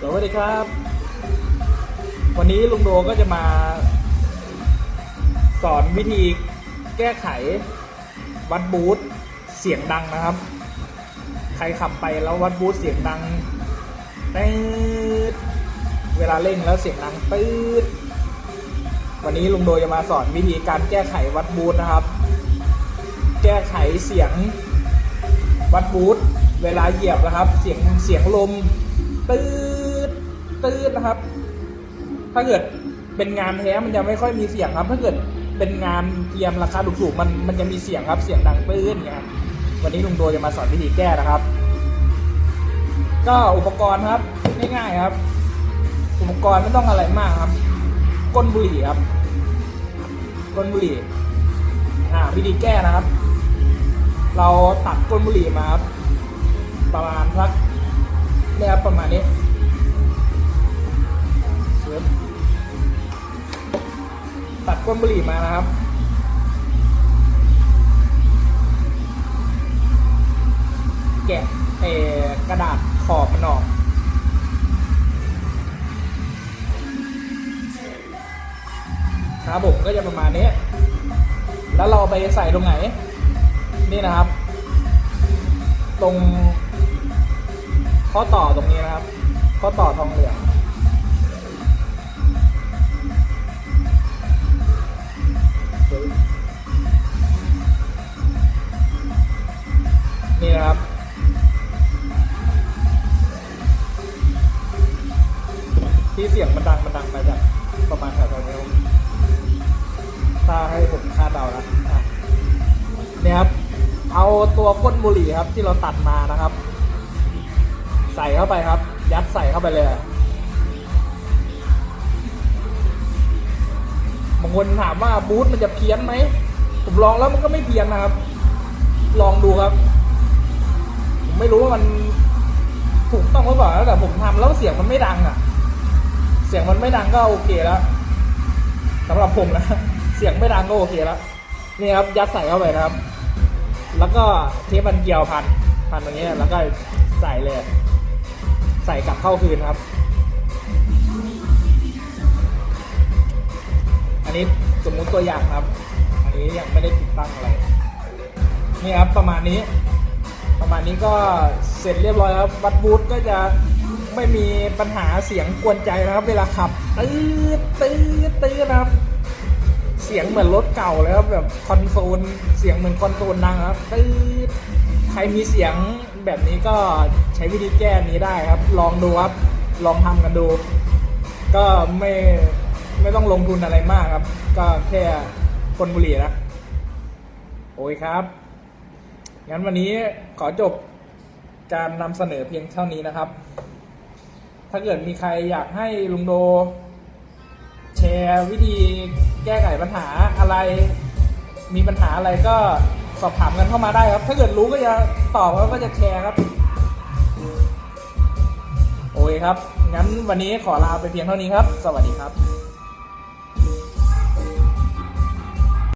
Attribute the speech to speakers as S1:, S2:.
S1: สวัสดีครับ วันนี้ลุงโดก็จะมา สอนวิธีแก้ไขวัดบูทเสียงดังนะครับ ใครขับไปแล้ววัดบูทเสียงดังตืดเวลาเร่งแล้วเสียงดังตืดวันนี้ลุงโดจะมาสอนวิธีการแก้ไขวัดบูทนะครับ แก้ไขเสียง วัดบูทเวลาเหยียบนะครับ เสียงเสียงลมตืดตืดนะครับ ถ้าเกิดเป็นงานแท้มันจะไม่ค่อยมีเสียงครับ ถ้าเกิดเป็นงานเทียมราคาถูกๆมันมันจะมีเสียงครับเสียงดังปื้นอย่างเงี้ยครับวันนี้ลุงโดจะมาสอนวิธีแก้นะครับ ก็อุปกรณ์ครับง่ายๆครับ อุปกรณ์ไม่ต้องอะไรมากครับ ก้นบุหรี่ครับ ก้นบุหรี่อ่าวิธีแก้นะครับ เราตัดก้นบุหรี่มาครับประมาณสักเนี่ยครับประมาณนี้เชิญตัดก้นบุหรี่มานะครับ แกะเออกระดาษขอบมันออกครับผมก็จะประมาณนี้ แล้วเราไปใส่ตรงไหน นี่นะครับ ตรง ข้อต่อตรงนี้นะครับ ข้อต่อทองเหลืองนี่นะครับที่เสียงมันดังมันดังมาจากประมาณแถวๆนี้ถ้าให้ผมคาดเดานะอะเนี่ยครับ เอาตัวก้นบุหรี่ครับที่เราตัดมานะครับ ใส่เข้าไปครับ ยัดใส่เข้าไปเลยบางคนถามว่าบูธมันจะเพี้ยนไหมผมลองแล้วมันก็ไม่เพี้ยนนะครับ ลองดูครับ ผมไม่รู้ว่ามันถูกต้องหรือเปล่าแต่ผมทำแล้วเสียงมันไม่ดังอะ เสียงมันไม่ดังก็โอเคแล้วสำหรับผมนะเสียงไม่ดังก็โอเคแล้วนี่ครับยัดใส่เข้าไปนะครับ แล้วก็เทปมันเกี่ยวพันพันตรงนี้แล้วก็ใส่เลย ใส่กลับเข้าคืนครับ อันนี้สมมุติตัวอย่างครับ อันนี้ยังไม่ได้ติดตั้งอะไร นี่ครับประมาณนี้ ประมาณนี้ก็เสร็จเรียบร้อยครับ วัดบูธก็จะไม่มีปัญหาเสียงกวนใจนะครับ เวลาขับตื้อตื้อตื้อนะครับ สียงเหมือนรถเก่าเลยครับแบบคอนโซลเสียงเหมือนคอนโซลดังครับตื้อใครมีเสียงแบบนี้ก็ใช้วิธีแก้นี้ได้ครับ ลองดูครับ ลองทำกันดู ก็ไม่ไม่ต้องลงทุนอะไรมากครับ ก็แค่คนบุหรี่นะโอ้ยครับ งั้นวันนี้ขอจบการนำเสนอเพียงเท่านี้นะครับ ถ้าเกิดมีใครอยากให้ลุงโด วิธีแก้ไขปัญหาอะไร มีปัญหาอะไรก็สอบถามกันเข้ามาได้ครับ ถ้าเกิดรู้ก็จะตอบแล้วก็จะแชร์ครับ โอเคครับ งั้นวันนี้ขอลาไปเพียงเท่านี้ครับ สวัสดีครับ